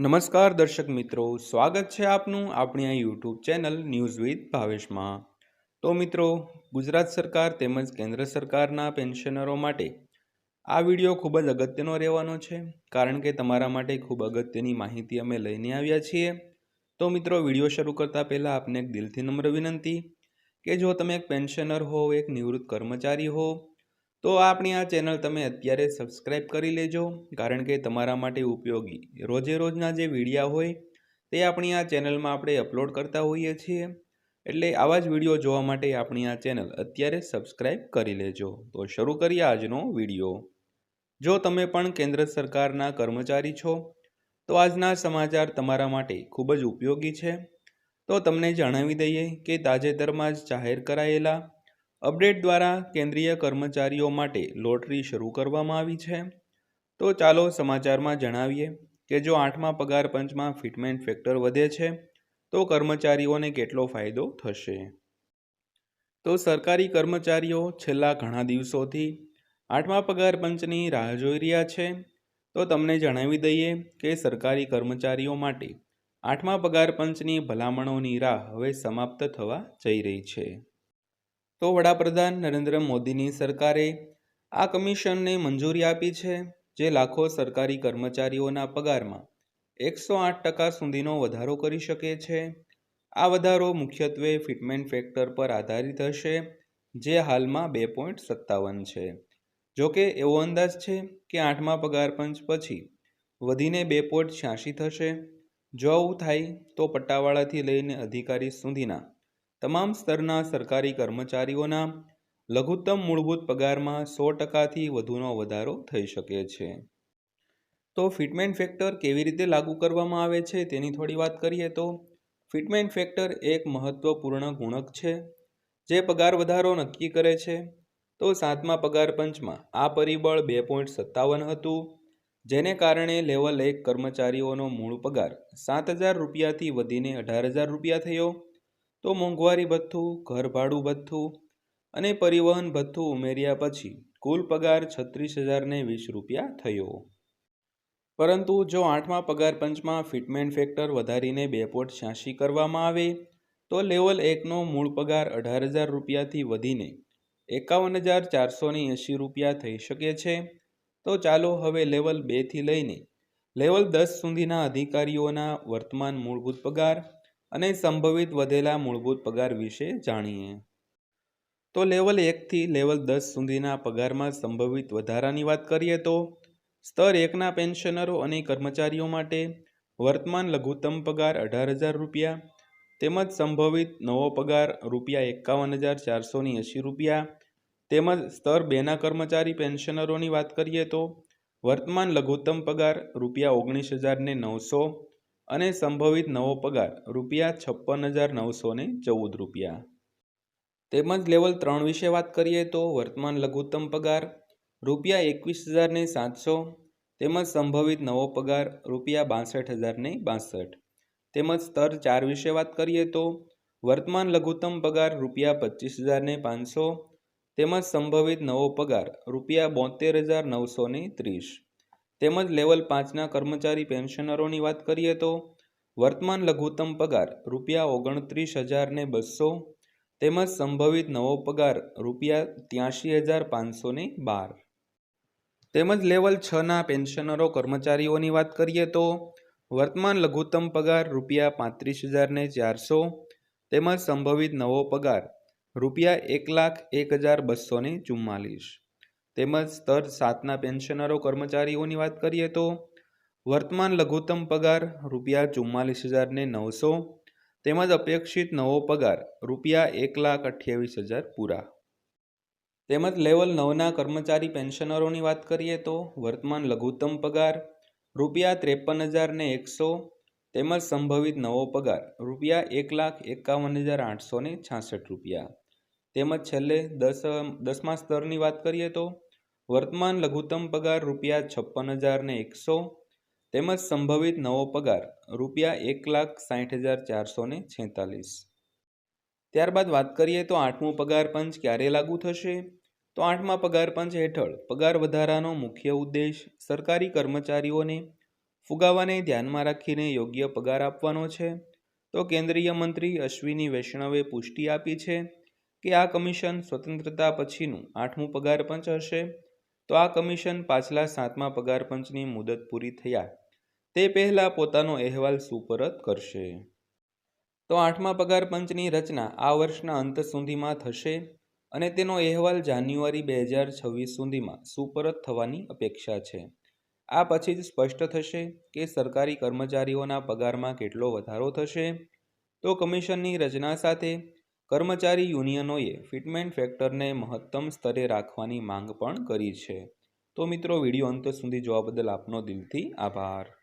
નમસ્કાર દર્શક મિત્રો, સ્વાગત છે આપનું આપણી આ યુટ્યુબ ચેનલ ન્યૂઝ વિથ ભાવેશમાં. તો મિત્રો, ગુજરાત સરકાર તેમજ કેન્દ્ર સરકારના પેન્શનરો માટે આ વીડિયો ખૂબ જ અગત્યનો રહેવાનો છે, કારણ કે તમારા માટે ખૂબ અગત્યની માહિતી અમે લઈને આવ્યા છીએ. તો મિત્રો, વીડિયો શરૂ કરતાં પહેલાં આપને એક દિલથી નમ્ર વિનંતી કે જો તમે એક પેન્શનર હો, એક નિવૃત્ત કર્મચારી હો તો આપણી આ ચેનલ તમે અત્યારે સબસ્ક્રાઇબ કરી લેજો, કારણ કે તમારા માટે ઉપયોગી. રોજે રોજના જે વિડીયા હોય, તે આપણી આ ચેનલમાં આપણે અપલોડ કરતા હોઈએ છીએ. એટલે આવા જ વીડિયો જોવા માટે આપણી આ ચેનલ અત્યારે સબસ્ક્રાઇબ કરી લેજો. તો શરૂ કરીએ આજનો વીડિયો. જો તમે પણ કેન્દ્ર સરકારના કર્મચારી છો, તો આજના સમાચાર તમારા માટે ખૂબ જ ઉપયોગી છે. તો તમને જણાવી દઈએ કે તાજેતરમાં જ જાહેર કરાયેલા અપડેટ દ્વારા કેન્દ્રીય કર્મચારીઓ માટે લોટરી શરૂ કરવામાં આવી છે. તો ચાલો સમાચારમાં જણાવીએ કે જો આઠમા પગાર પંચમાં ફિટમેન્ટ ફેક્ટર વધે છે, તો કર્મચારીઓને કેટલો ફાયદો થશે? તો સરકારી કર્મચારીઓ છેલ્લા ઘણા દિવસોથી આઠમા પગાર પંચની રાહ જોઈ રહ્યા છે. તો તમને જણાવી દઈએ કે સરકારી કર્મચારીઓ માટે આઠમા પગાર પંચની ભલામણોની રાહ હવે સમાપ્ત થવા જઈ રહી છે. તો વડાપ્રધાન નરેન્દ્ર મોદીની સરકારે આ કમિશનને મંજૂરી આપી છે, જે લાખો સરકારી કર્મચારીઓના પગારમાં એકસો આઠ ટકા સુધીનો વધારો કરી શકે છે. આ વધારો મુખ્યત્વે ફિટમેન્ટ ફેક્ટર પર આધારિત હશે, જે હાલમાં બે પોઈન્ટ સત્તાવન છે. જોકે એવો અંદાજ છે કે આઠમા પગાર પંચ પછી વધીને બે પોઈન્ટ છ્યાસી થશે. જો આવું થાય તો પટ્ટાવાળાથી લઈને અધિકારી સુધીના તમામ સ્તરના સરકારી કર્મચારીઓના લઘુત્તમ મૂળભૂત પગારમાં સો ટકાથી વધુનો વધારો થઈ શકે છે. તો ફિટમેન્ટ ફેક્ટર કેવી રીતે લાગુ કરવામાં આવે છે તેની થોડી વાત કરીએ તો ફિટમેન્ટ ફેક્ટર એક મહત્વપૂર્ણ ગુણક છે, જે પગાર વધારો નક્કી કરે છે. તો સાતમા પગાર પંચમાં આ પરિબળ બે પોઈન્ટ સત્તાવન હતું, જેને કારણે લેવલ એક કર્મચારીઓનો મૂળ પગાર સાત હજાર રૂપિયાથી વધીને અઢાર હજાર રૂપિયા થયો. તો મોંઘવારી ભથ્થું ઘર ભાડું ભથ્થું અને પરિવહન ભથ્થું ઉમેર્યા પછી કુલ પગાર છત્રીસ હજારને વીસ રૂપિયા થયો. પરંતુ જો આઠમા પગાર પંચમાં ફિટમેન્ટ ફેક્ટર વધારીને બે પોઈન્ટ છ્યાસી કરવામાં આવે, તો લેવલ એકનો મૂળ પગાર અઢાર હજાર રૂપિયાથી વધીને એકાવન હજાર ચારસોની એંશી રૂપિયા થઈ શકે છે. તો ચાલો હવે લેવલ બેથી લઈને લેવલ દસ સુધીના અધિકારીઓના વર્તમાન મૂળભૂત પગાર અને સંભવિત વધેલા મૂળભૂત પગાર વિશે જાણીએ. તો લેવલ એકથી લેવલ દસ સુધીના પગારમાં સંભવિત વધારાની વાત કરીએ તો, સ્તર એકના પેન્શનરો અને કર્મચારીઓ માટે વર્તમાન લઘુત્તમ પગાર અઢાર હજાર રૂપિયા, તેમજ સંભવિત નવો પગાર રૂપિયા એકાવન હજાર ચારસોની એંશી રૂપિયા, તેમજ સ્તર બેના કર્મચારી પેન્શનરોની વાત કરીએ તો, વર્તમાન લઘુત્તમ પગાર રૂપિયા ઓગણીસ હજારને નવસો અને સંભવિત નવો પગાર રૂપિયા છપ્પન હજાર નવસો ને ચૌદ રૂપિયા. તેમજ લેવલ ત્રણ વિશે વાત કરીએ તો વર્તમાન લઘુત્તમ પગાર રૂપિયા એકવીસ હજારને સાતસો, તેમજ સંભવિત નવો પગાર રૂપિયા બાસઠ હજારને બાસઠ. તેમજ સ્તર ચાર વિશે વાત કરીએ તો વર્તમાન લઘુત્તમ પગાર રૂપિયા પચીસ હજારને પાંચસો, તેમજ સંભવિત નવો પગાર રૂપિયા બોતેર હજાર નવસો ને ત્રીસ. તેમજ લેવલ પાંચના કર્મચારી પેન્શનરોની વાત કરીએ તો વર્તમાન લઘુત્તમ પગાર રૂપિયા ઓગણત્રીસ હજારને બસો, તેમજ સંભવિત નવો પગાર રૂપિયા ત્યાંશી હજાર પાંચસો ને બાર. તેમજ લેવલ છના પેન્શનરો કર્મચારીઓની વાત કરીએ તો વર્તમાન લઘુત્તમ પગાર રૂપિયા પાંત્રીસ હજારને ચારસો, તેમજ સંભવિત નવો પગાર રૂપિયા એક લાખ એક હજાર બસો ને ચુમ્માલીસ. તેમજ સ્તર સાતના પેન્શનરો કર્મચારીઓની વાત કરીએ તો વર્તમાન લઘુત્તમ પગાર રૂપિયા ચુમ્માલીસ હજારને નવસો તેમજ અપેક્ષિત નવો પગાર રૂપિયા એક લાખ અઠ્યાવીસ હજાર પૂરા. તેમજ લેવલ નવના કર્મચારી પેન્શનરોની વાત કરીએ તો વર્તમાન લઘુત્તમ પગાર રૂપિયા ત્રેપન હજારને એકસો તેમજ સંભવિત નવો પગાર રૂપિયા એક લાખ એકાવન હજાર આઠસો છાસઠ રૂપિયા. તેમજ છેલ્લે દસ, દસમા સ્તરની વાત કરીએ તો વર્તમાન લઘુત્તમ પગાર રૂપિયા છપ્પન હજારને એકસો, તેમજ સંભવિત નવો પગાર રૂપિયા એક લાખ સાઠ હજાર ચારસો ને છેતાલીસ. ત્યારબાદ વાત કરીએ તો આઠમું પગાર પંચ ક્યારે લાગુ થશે? તો આઠમા પગાર પંચ હેઠળ પગાર વધારાનો મુખ્ય ઉદ્દેશ સરકારી કર્મચારીઓને ફુગાવાને ધ્યાનમાં રાખીને યોગ્ય પગાર આપવાનો છે. તો કેન્દ્રીય મંત્રી અશ્વિની વૈષ્ણવે પુષ્ટિ આપી છે કે આ કમિશન સ્વતંત્રતા પછીનું આઠમું પગાર પંચ હશે. તો આ કમિશન પાછલા સાતમા પગાર પંચની મુદત પૂરી થયા. તે પહેલાં પોતાનો અહેવાલ સુપરત કરશે. તો આઠમા પગાર પંચની રચના આ વર્ષના અંત સુધીમાં થશે અને તેનો અહેવાલ જાન્યુઆરી બે હજાર છવ્વીસ સુધીમાં સુપરત થવાની અપેક્ષા છે. આ પછી જ સ્પષ્ટ થશે કે સરકારી કર્મચારીઓના પગારમાં કેટલો વધારો થશે. તો કમિશનની રચના સાથે કર્મચારી યુનિયનોએ ફિટમેન્ટ ફેક્ટરને મહત્તમ સ્તરે રાખવાની માંગ પણ કરી છે. તો મિત્રો, વીડિયો અંત સુધી જોવા બદલ આપનો દિલથી આભાર.